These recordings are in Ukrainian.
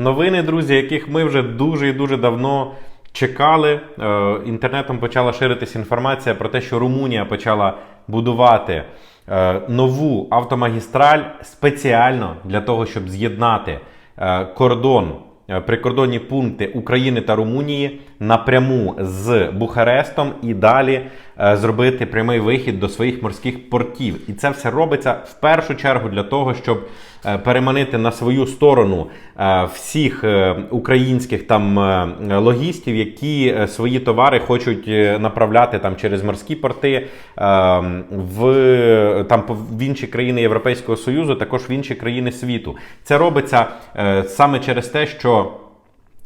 Новини, друзі, яких ми вже дуже і дуже давно чекали. Е, Інтернетом почала ширитися інформація про те, що Румунія почала будувати е, нову автомагістраль спеціально для того, щоб з'єднати е, кордон. Прикордонні пункти України та Румунії напряму з Бухарестом і далі зробити прямий вихід до своїх морських портів. І це все робиться в першу чергу для того, щоб е, переманити на свою сторону е, всіх е, українських там е, логістів, які е, свої товари хочуть е, направляти там через морські порти е, в там в інші країни Європейського Союзу, також в інші країни світу. Це робиться е, саме через те, що.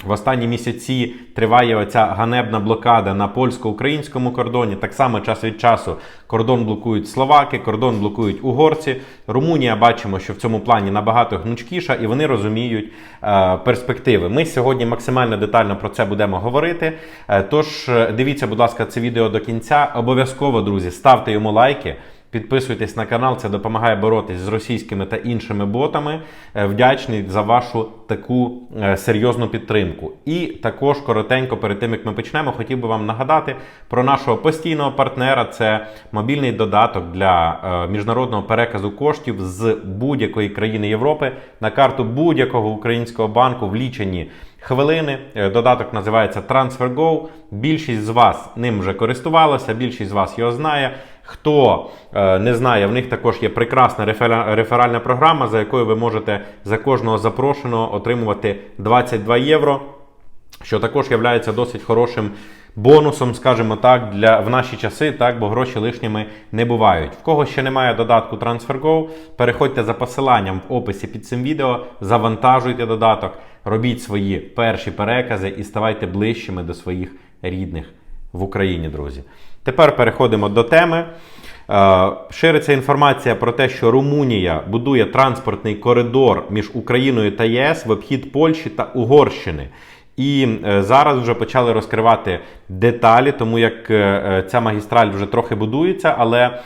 В останні місяці триває оця ганебна блокада на польсько-українському кордоні. Так само час від часу кордон блокують словаки, кордон блокують угорці. Румунія бачимо, що в цьому плані набагато гнучкіша, і вони розуміють е, перспективи. Ми сьогодні максимально детально про це будемо говорити. Е, тож е, дивіться, будь ласка, це відео до кінця. Обов'язково, друзі, ставте йому лайки. Підписуйтесь на канал, це допомагає боротись з російськими та іншими ботами. Е, Вдячний за вашу таку е, серйозну підтримку. І також коротенько перед тим як ми почнемо, хотів би вам нагадати про нашого постійного партнера. Це мобільний додаток для е, міжнародного переказу коштів з будь-якої країни Європи на карту будь-якого українського банку в лічені хвилини. Додаток називається TransferGo. Більшість з вас ним вже користувалася, більшість з вас його знає. Хто е, не знає, в них також є прекрасна реферальна програма, за якою ви можете за кожного запрошеного отримувати 22 євро, що також є досить хорошим бонусом, скажімо так, для в наші часи, так, бо гроші лишніми не бувають. В кого ще немає додатку TransferGo, переходьте за посиланням в описі під цим відео, завантажуйте додаток, робіть свої перші перекази і ставайте ближчими до своїх рідних в Україні, друзі. Тепер переходимо до теми. Е, Шириться інформація про те, що Румунія будує транспортний коридор між Україною та ЄС в обхід Польщі та Угорщини. І е, зараз вже почали розкривати деталі, тому як е, ця магістраль вже трохи будується, але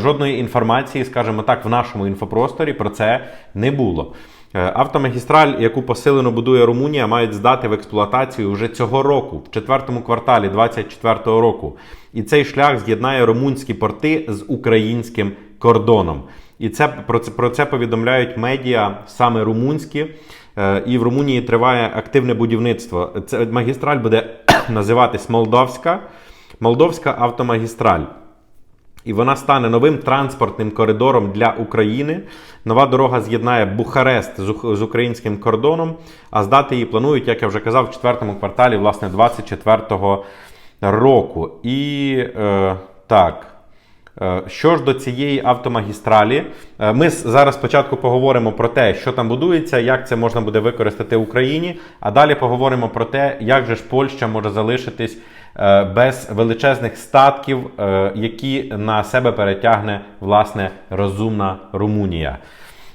жодної інформації, скажімо так, в нашому інфопросторі про це не було. Е, Автомагістраль, яку посилено будує Румунія, мають здати в експлуатацію вже цього року, в четвертому кварталі 2024 року. І цей шлях з'єднає румунські порти з українським кордоном. І це про це про це повідомляють медіа саме румунські. Е, І в Румунії триває активне будівництво. Це магістраль буде називатись Молдовська, Молдовська автомагістраль. І вона стане новим транспортним коридором для України. Нова дорога з'єднає Бухарест з, українським кордоном, а здати її планують, як я вже казав, в четвертому кварталі власне 24-го року. І е, так. Е, Що ж до цієї автомагістралі, е, ми зараз спочатку поговоримо про те, що там будується, як це можна буде використати в Україні, а далі поговоримо про те, як же ж Польща може залишитись без величезних статків, е, які на себе перетягне власне розумна Румунія.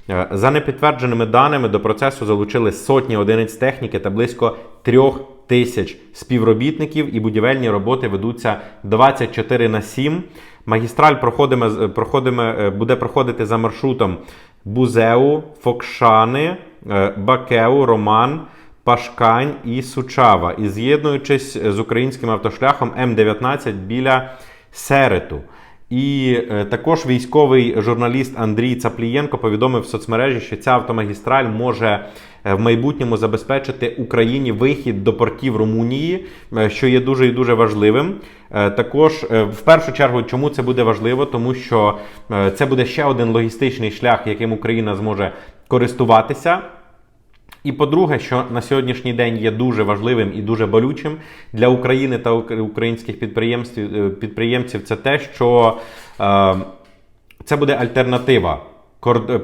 Е, За непідтвердженими даними до процесу залучили сотні одиниць техніки та близько трьох тисяч співробітників, і будівельні роботи ведуться 24 на 7. Магістраль проходиме, е, буде проходити за маршрутом Бузеу, Фокшани, е, Бакеу, Роман. Пашкань і Сучава, і з'єднуючись з українським автошляхом М19 біля Серету. І е, також військовий журналіст Андрій Цаплієнко повідомив в соцмережі, що ця автомагістраль може е, в майбутньому забезпечити Україні вихід до портів Румунії, е, що є дуже і дуже важливим. Також в першу чергу, чому це буде важливо, тому що це буде ще один логістичний шлях, яким Україна зможе користуватися. І по-друге, що на сьогоднішній день є дуже важливим і дуже болючим для України та українських е, підприємців, це те, що е, це буде альтернатива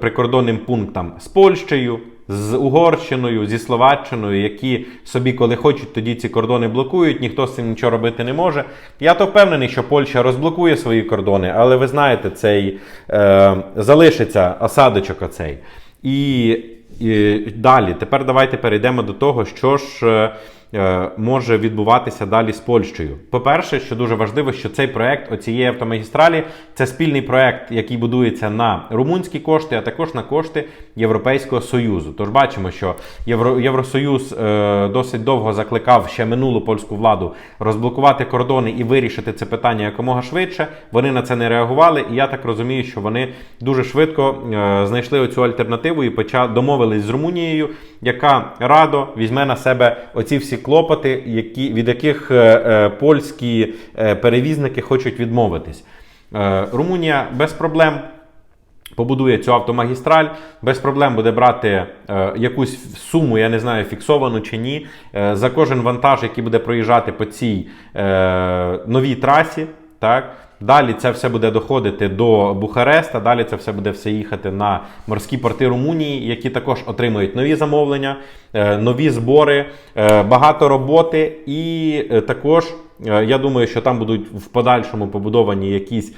прикордонним пунктам з Польщею, з Угорщиною, зі Словаччиною, які собі, коли хочуть, тоді ці кордони блокують, ніхто з цим нічого робити не може. Я то впевнений, що Польща розблокує свої кордони, але ви знаєте, цей е, залишиться осадочок оцей. І і далі, тепер давайте перейдемо до того, що ж е, може відбуватися далі з Польщею. По-перше, що дуже важливо, що цей проект оцієї автомагістралі це спільний проект, який будується на румунські кошти, а також на кошти Європейського союзу. Тож бачимо, що Євро, Євросоюз е, досить довго закликав ще минулу польську владу розблокувати кордони і вирішити це питання якомога швидше. Вони на це не реагували, і я так розумію, що вони дуже швидко е, знайшли оцю альтернативу і почали домовились з Румунією, яка радо візьме на себе оці всі клопоти, які, від яких е, е, польські е, перевізники хочуть відмовитись. Румунія без проблем побудує цю автомагістраль, без проблем буде брати е, якусь суму, я не знаю, фіксовану чи ні, е, за кожен вантаж, який буде проїжджати по цій е, новій трасі. Так? Далі це все буде доходити до Бухареста, далі це все буде все їхати на морські порти Румунії, які також отримують нові замовлення, е, нові збори, е, багато роботи, і е, також я думаю, що там будуть в подальшому побудовані якісь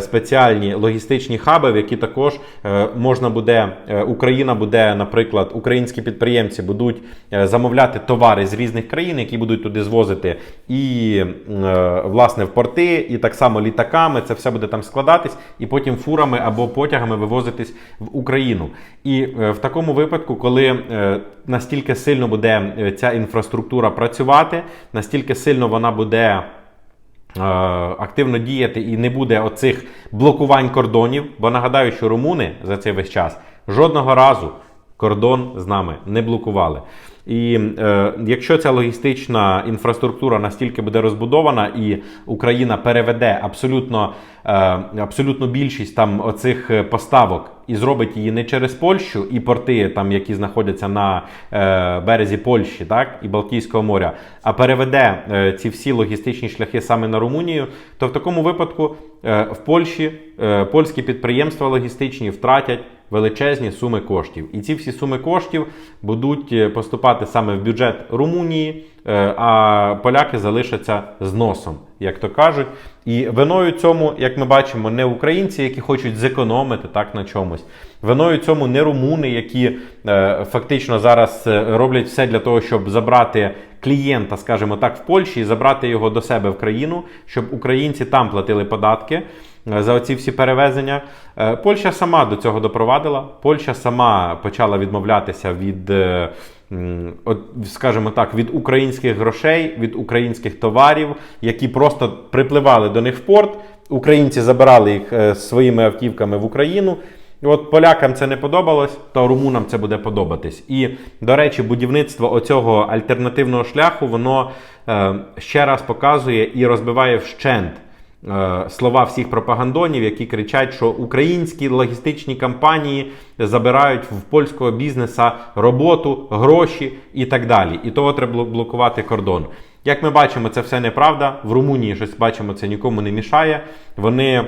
спеціальні логістичні хаби, в які також е, можна буде, е, Україна буде, наприклад, українські підприємці будуть е, замовляти товари з різних країн, які будуть туди звозити і е, власне в порти, і так само літаками. Це все буде там складатись, і потім фурами або потягами вивозитись в Україну. І е, в такому випадку, коли е, настільки сильно буде е, ця інфраструктура працювати, настільки сильно вона буде. Е, Активно діяти і не буде оцих блокувань кордонів, бо нагадаю, що румуни за цей весь час жодного разу кордон з нами не блокували. І е, якщо ця логістична інфраструктура настільки буде розбудована, і Україна переведе абсолютно, е, абсолютну більшість там оцих е, поставок і зробить її не через Польщу і порти, там які знаходяться на е, березі Польщі, так і Балтійського моря, а переведе е, ці всі логістичні шляхи саме на Румунію, то в такому випадку е, в Польщі е, польські підприємства логістичні втратять величезні суми коштів. І ці всі суми коштів будуть е, поступати саме в бюджет Румунії, е, а поляки залишаться з носом, як то кажуть. І виною цьому, як ми бачимо, не українці, які хочуть зекономити так на чомусь. Виною цьому не румуни, які е, фактично зараз роблять все для того, щоб забрати клієнта, скажімо так, в Польщі і забрати його до себе в країну, щоб українці там платили податки за оці всі перевезення. Е, Польща сама до цього допровадила. Польща сама почала відмовлятися від, е, скажімо так, від українських грошей, від українських товарів, які просто припливали до них в порт. Українці забирали їх е, своїми автівками в Україну. От полякам це не подобалось, то румунам це буде подобатись. І, до речі, будівництво оцього альтернативного шляху, воно е, ще раз показує і розбиває вщент е, слова всіх пропагандонів, які кричать, що українські логістичні компанії забирають в польського бізнеса роботу, гроші і так далі. І того треба бло- блокувати кордон. Як ми бачимо, це все неправда. В Румунії щось бачимо, це нікому не мішає. Вони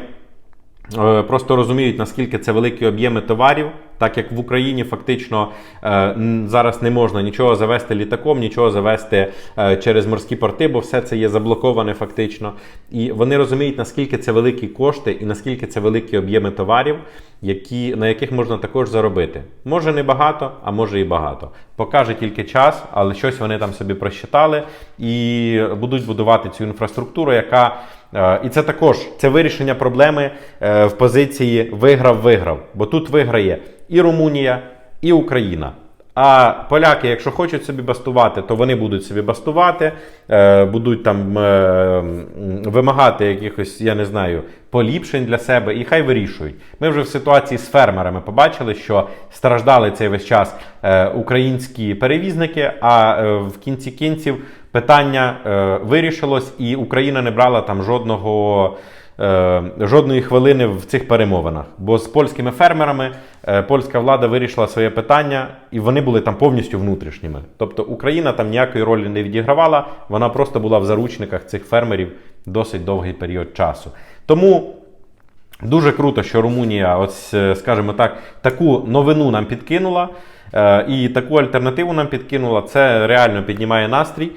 Е, Просто розуміють, наскільки це великі об'єми товарів, так як в Україні фактично е, зараз не можна нічого завести літаком, нічого завести е, через морські порти, бо все це є заблоковане фактично. І вони розуміють, наскільки це великі кошти і наскільки це великі об'єми товарів, які, на яких можна також заробити. Може не багато, а може і багато. Покаже тільки час, але щось вони там собі просчитали і будуть будувати цю інфраструктуру, яка Е, І це також це вирішення проблеми в позиції виграв-виграв. Бо тут виграє і Румунія, і Україна. А поляки, якщо хочуть собі бастувати, то вони будуть собі бастувати, е, будуть там е, вимагати якихось, я не знаю, поліпшень для себе, і хай вирішують. Ми вже в ситуації з фермерами побачили, що страждали цей весь час е, українські перевізники, а в кінці кінців питання вирішилось, і Україна не брала там жодного. Е, Жодної хвилини в цих перемовинах, бо з польськими фермерами е, польська влада вирішила своє питання, і вони були там повністю внутрішніми. Тобто Україна там ніякої ролі не відігравала, вона просто була в заручниках цих фермерів досить довгий період часу. Тому Дуже круто, що Румунія, ось, е, скажімо так, таку новину нам підкинула і таку альтернативу нам підкинула. Це реально піднімає настрій.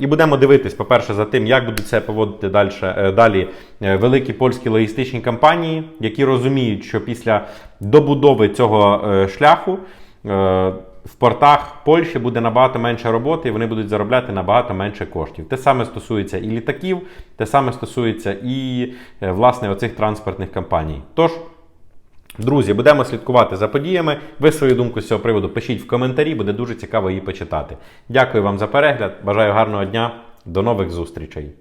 І будемо дивитись, по-перше, за тим, як будуть себе поводити далі, далі е, великі польські логістичні компанії, які розуміють, що після добудови цього е, шляху е, в портах Польщі буде набагато менше роботи, і вони будуть заробляти набагато менше коштів. Те саме стосується і літаків, те саме стосується і е, власне оцих транспортних компаній. Тож. Друзі, будемо слідкувати за подіями. Ви свою думку з цього приводу пишіть в коментарі, буде дуже цікаво її почитати. Дякую вам за перегляд. Бажаю гарного дня. До нових зустрічей.